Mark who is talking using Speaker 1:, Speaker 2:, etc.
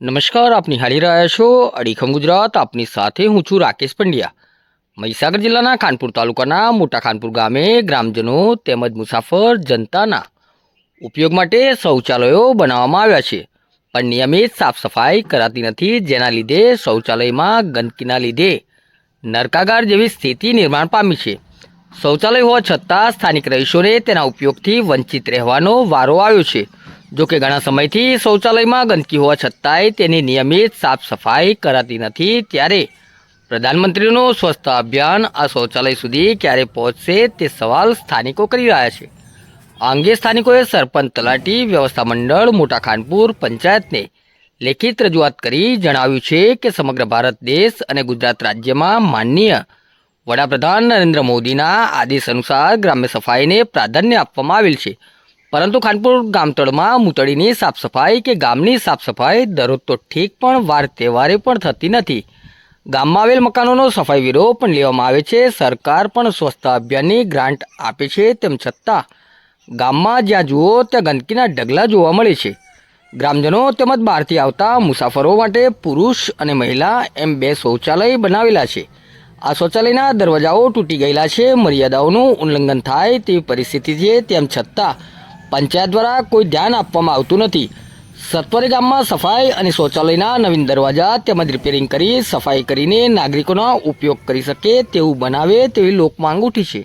Speaker 1: નમસ્કાર આપ નિહાળી રહ્યા છો અડીખમ ગુજરાત. આપની સાથે હું છું રાકેશ પંડ્યા. મહીસાગર જિલ્લાના ખાનપુર તાલુકાના મોટા ખાનપુર ગામે ગ્રામજનો તેમજ મુસાફર જનતાના ઉપયોગ માટે શૌચાલયો બનાવવામાં આવ્યા છે. પણ નિયમિત સાફ સફાઈ કરાતી નથી, જેના લીધે શૌચાલયમાં ગંદકીના લીધે નરકાગાર જેવી સ્થિતિ નિર્માણ પામી છે. શૌચાલય હોવા છતાં સ્થાનિક રહીશોને તેના ઉપયોગથી વંચિત રહેવાનો વારો આવ્યો છે. જો કે ઘણા સમયથી શૌચાલયમાં ગંદકી હોવા છતાંય તેની નિયમિત સાફ સફાઈ કરાતી નથી. ત્યારે પ્રધાનમંત્રીનું સ્વચ્છતા અભિયાન આ શૌચાલય સુધી ક્યારે પહોંચશે તે સવાલ સ્થાનિકો કરી રહ્યા છે. આ અંગે સ્થાનિકોએ સરપંચ તલાટી, વ્યવસ્થા મંડળ, મોટા ખાનપુર, પંચાયતને લેખિત રજૂઆત કરી જણાવ્યું છે કે સમગ્ર ભારત દેશ અને ગુજરાત રાજ્યમાં માનનીય વડાપ્રધાન નરેન્દ્ર મોદીના આદેશ અનુસાર ગ્રામ્ય સફાઈને પ્રાધાન્ય આપવામાં આવેલ છે. પરંતુ ખાનપુર ગામતળમાં મૂતળીની સાફ સફાઈ કે ગામની સાફ સફાઈ દરરોજ તો ઠીક પણ વાર તહેવારે પણ થતી નથી. ગામમાં આવેલ મકાનોનો સફાઈ વીરો પણ લેવામાં આવે છે. સરકાર પણ સ્વચ્છતા અભિયાનની ગ્રાન્ટ આપે છે તેમ છતાં ગામમાં જ્યાં જુઓ ત્યાં ગંદકીના ઢગલા જોવા મળે છે. ગ્રામજનો તેમજ બહારથી આવતા મુસાફરો માટે પુરુષ અને મહિલા એમ બે શૌચાલય બનાવેલા છે. આ શૌચાલયના દરવાજાઓ તૂટી ગયેલા છે. મર્યાદાઓનું ઉલ્લંઘન થાય તેવી પરિસ્થિતિ છે તેમ છતાં પંચાયત દ્વારા કોઈ ધ્યાન આપવામાં આવતું નથી. સત્વરી ગામમાં સફાઈ અને શૌચાલયના નવીન દરવાજા તેમજ રિપેરિંગ કરી સફાઈ કરીને નાગરિકોનો ઉપયોગ કરી શકે તેવું બનાવે તેવી લોકમાં ઉઠી છે.